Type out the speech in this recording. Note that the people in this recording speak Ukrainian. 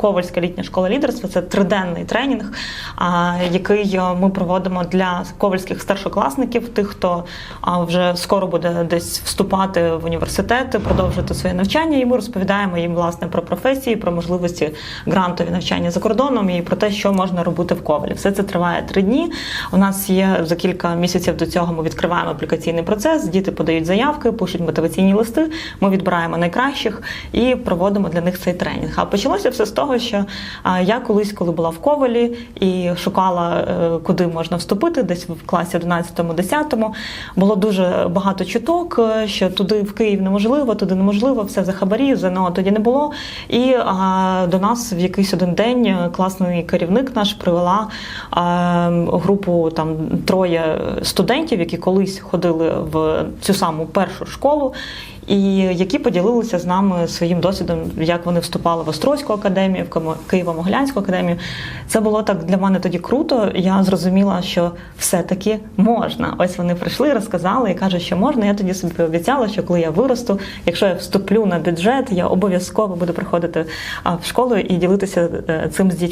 Ковальська літня школа лідерства це триденний тренінг, який е, ми проводимо для ковальських старшокласників, тих, хто вже скоро буде десь вступати в університети, продовжити своє навчання. І ми розповідаємо їм власне про професії, про можливості грантові навчання за кордоном і про те, що можна робити в Ковалі. Все це триває три дні. У нас є за кілька місяців до цього. Ми відкриваємо аплікаційний процес. Діти подають заявки, пишуть мотиваційні листи. Ми відбираємо найкращих і проводимо для них цей тренінг. А почалося все з того, що я колись, коли була в Ковалі і шукала, е, куди можна вступити, десь в класі 11-10, було дуже багато чуток, е, що туди в Київ неможливо, туди неможливо, все за хабарі, ЗНО тоді не було. І до нас в якийсь один день е, класний керівник наш привела групу там троє студентів, які колись ходили в цю саму першу школу. І які поділилися з нами своїм досвідом, як вони вступали в Острозьку академію, в Києво-Могилянську академію. Це було так для мене тоді круто. Я зрозуміла, що все-таки можна. Ось вони прийшли, розказали і кажуть, що можна. Я тоді собі обіцяла, що коли я виросту, якщо я вступлю на бюджет, я обов'язково буду приходити в школу і ділитися е, цим з дітьми.